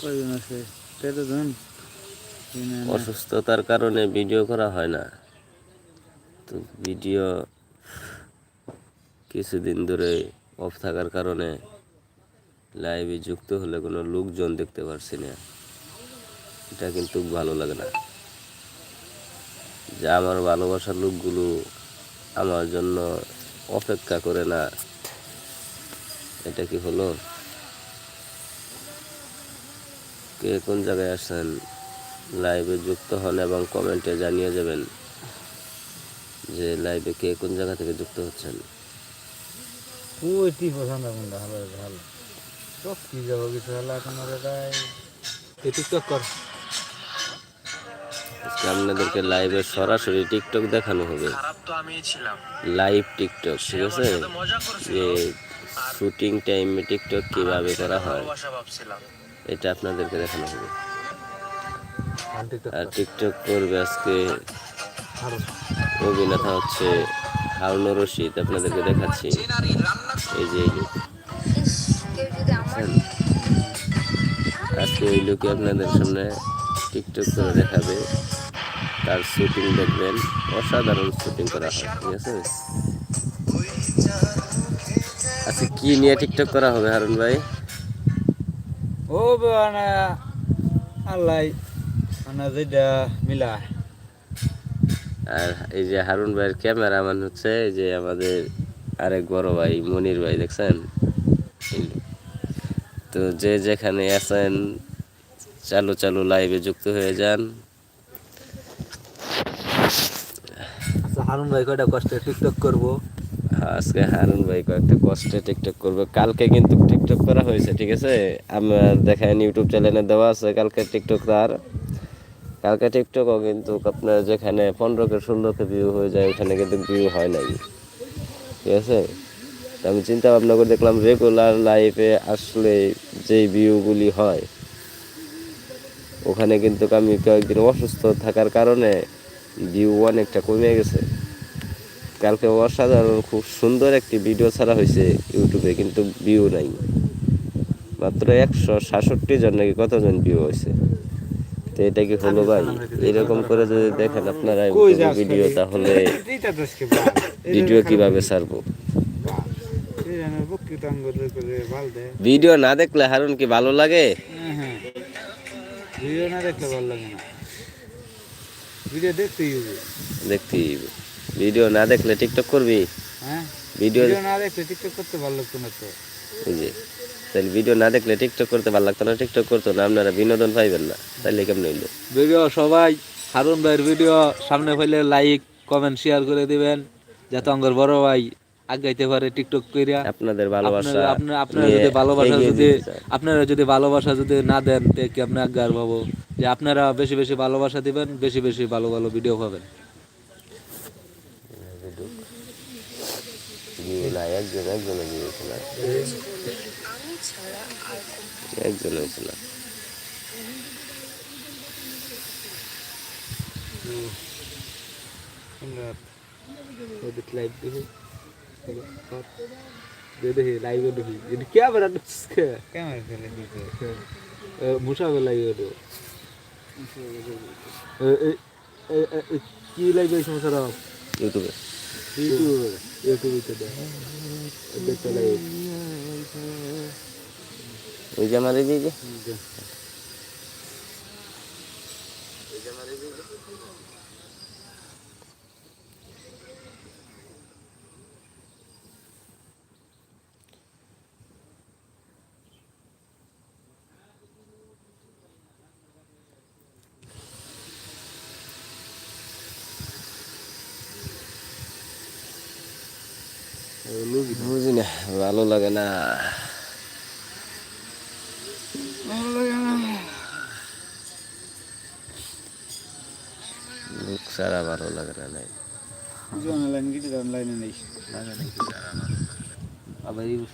কয়জন আছে? তেরো জন অসুস্থতার কারণে ভিডিও করা হয় না। তো ভিডিও কিছুদিন ধরে অফ থাকার কারণে লাইভে যুক্ত হলে কোনো লোকজন দেখতে পারছি না। এটা কিন্তু ভালো লাগে না। যে আমার ভালোবাসার লোকগুলো আমার জন্য অপেক্ষা করে না। এটা কি হলো? কে কোন জায়গায় আসেন লাইভে যুক্ত হন এবং কমেন্টে জানিয়ে যাবেন যে লাইভে কে কোন জায়গা থেকে যুক্ত হচ্ছেন। ওইটি পছন্দ কোনটা ভালো ভালো সব কি যাব কিছু হলো এখন আর টিকটক কর। আপনাদেরকে লাইভে সরাসরি টিকটক দেখানো হবে। লাইভ টিকটক ঠিক আছে? যে শুটিং টাইমে টিকটক কীভাবে করা হয়। এটা আপনাদেরকে দেখানো হবে। আর টিকটক করবে আজকে অভিনেতা হচ্ছে হারুনুর রশিদ আপনাদেরকে দেখাচ্ছি। এই যে আজকে এই লোকে আপনাদের সামনে টিকটক করে দেখাবে। তার শুটিং দেখবেন অসাধারণ শুটিং করা হয় ঠিক আছে? আচ্ছা কি নিয়ে টিকটক করা হবে হারুন ভাই? ও বানা আল্লাহ আনা যেটা মিলা আর এই যে হারুন ভাইয়ের ক্যামেরাম্যান হচ্ছে এই যে আমাদের আরেক বড় ভাই মনির ভাই দেখছেন? তো যে যেখানে আছেন চালু চালু লাইভে যুক্ত হয়ে যান। আচ্ছা হারুন ভাই কয়টা কষ্টে টিকটক করব? আজকে হারুন ভাই কয়েকটা কষ্টে টিকটক করবে। কালকে কিন্তু টিকটক করা হয়েছে, ঠিক আছে? আমার দেখেন ইউটিউব চ্যানেলে দেওয়া আছে, কালকে টিকটক তার। কালকে টিকটকও কিন্তু আপনার যেখানে পনেরো কে ষোলো কে ভিউ হয়ে যায়, ওখানে কিন্তু ভিউ হয় নাই। ঠিক আছে? আমি চিন্তা ভাবনা করে দেখলাম রেগুলার লাইফে আসলে যেই ভিউগুলি হয়, ওখানে কিন্তু আমি কয়েকদিন অসুস্থ থাকার কারণে ভিউ অনেকটা কমে গেছে। কালকে অসাধারণ খুব সুন্দর একটি ভিডিও ছাড়া হয়েছে ইউটিউবে কিন্তু ভিউ নাই। মাত্র একশো সাতষট্টি জন নাকি কতজন ভিউ হয়েছে? তো এটা কি হলো ভাই? এরকম করে যদি দেখেন আপনারা ভিডিও তাহলে ভিডিও কীভাবে ছাড়বো? ভিডিও না দেখলে হারুন কি ভালো লাগে? হ্যাঁ হ্যাঁ। ভিডিও না দেখলে ভালো লাগে না। ভিডিও দেখতেই হবে। দেখতে ভিডিও না দেখলে টিকটক করবি? হ্যাঁ? ভিডিও না দেখলে টিকটক করতে ভালো লাগতো না তো। যে তাহলে ভিডিও না দেখলে টিকটক করতে ভালো লাগতো না টিকটক করতো না আপনারা বিনোদন পাইবেন না তাহলে কেমন হইল? ভিডিও সবাই হারুন ভাইয়ের ভিডিও সামনে ফেলে লাইক কমেন্ট শেয়ার করে দিবেন যাতে অঙ্গর বড় ভাই আগাইতে পারে টিকটক কইরা। আপনাদের ভালোবাসা আপনারা- যদি ভালোবাসা যদি আপনারা যদি ভালোবাসা যদি না দেন তে কি আপনি আজ্ঞার পাবো? যে আপনারা বেশি বেশি ভালোবাসা দিবেন বেশি বেশি ভালো ভালো ভিডিও পাবেন। ভিউ না একজন একজন হয়েছে না একজন হয়েছে না লাইভ দেখি দে দেখি লাইভ দেখি এটা ক্যামেরা ঢুকছে ক্যামেরা ফেলে দিতে মুসা লাইভ তো কি লাইভ এই সমস্যা রাও ইউটিউবে ইউটিউব ইউটিউবে তো দেখ দেখতে লাইভ ওই যে আমার এই যে- এই যে বুঝি না। ভালো লাগে না। লোক সারা ভালো লাগে না নাই। লাইনে নেই। আবার এই